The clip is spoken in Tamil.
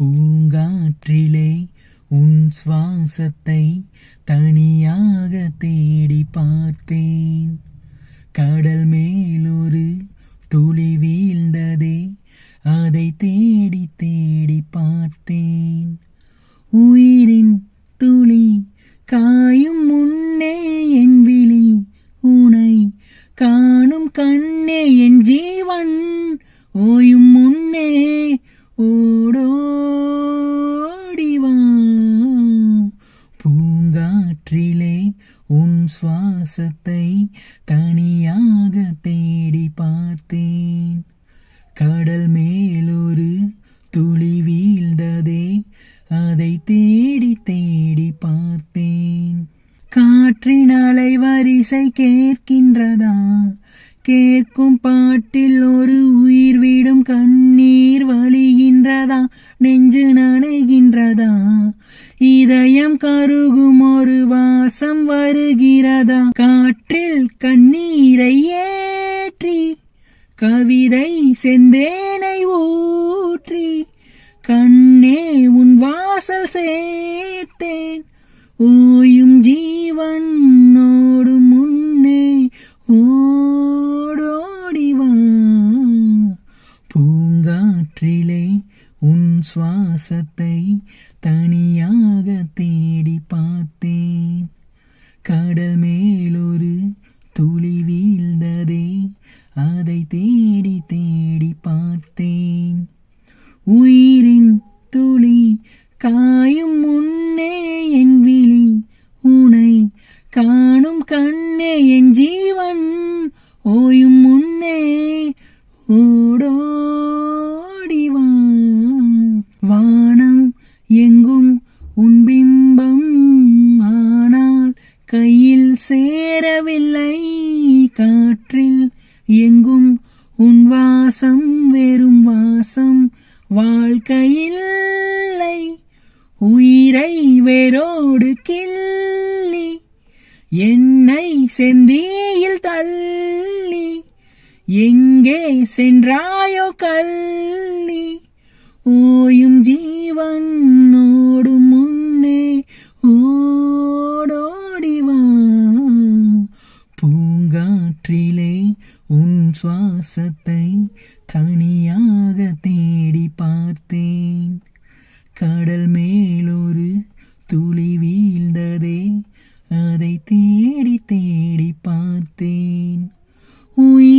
பூங்காற்றிலே உன் சுவாசத்தை தனியாக தேடி பார்த்தேன். கடல் மேலொரு துளி வீழ்ந்ததே அதை தேடி தேடி பார்த்தேன். உயிரின் துளி காயும் முன்னே என் விழி உனை காணும் கண் என் ஜீவன் ஓயும் முன்னே ஓடோடிவா பூங்காற்றிலே உன் சுவாசத்தை தனியாக தேடி பார்த்தேன். கடல் மேலொரு துளி வீழ்ந்ததே அதை தேடி தேடி பார்த்தேன். காற்றின் அலை வரிசை கேட்கின்றதா? கேட்கும் பாட்டில் ஒரு உயிர் விடும் கண்ணீர் வழிகின்றதா? நெஞ்சு நனைகின்றதா? இதயம் கருகு வாசம் வருகிறதா? காற்றில் கண்ணீரை ஏற்றி கவிதை செந்தேனை ஊற்றி கண்ணே உன் வாசல் சேர்த்தேன். ஓயும் ஜீவன் ஓடும் முன்னே ஓடோடிவா பூங்காற்றிலே உன் சுவாசத்தை தனியாக தேடி பார்த்தேன். கடல் மேலொரு துளி வீழ்ந்ததே அதை தேடி தேடி பார்த்தேன். உயிரின் துளி காயும் முன்னே என் விழி உனை காணும் கண்ணே என் ஜீவன் ஓயும் கையில் சேரவில்லை காற்றில் எங்கும் உன் வாசம் வெறும் வாசம். வாழ்க்கையில்லை உயிரை வேரோடு கிள்ளி என்னை செந்தியில் தள்ளி எங்கே சென்றாயோ கள்ளி சுவாசத்தை தனியாக தேடி பார்த்தேன். கடல் மேலொரு துளி வீழ்ந்ததே அதை தேடி தேடி பார்த்தேன். உயிர்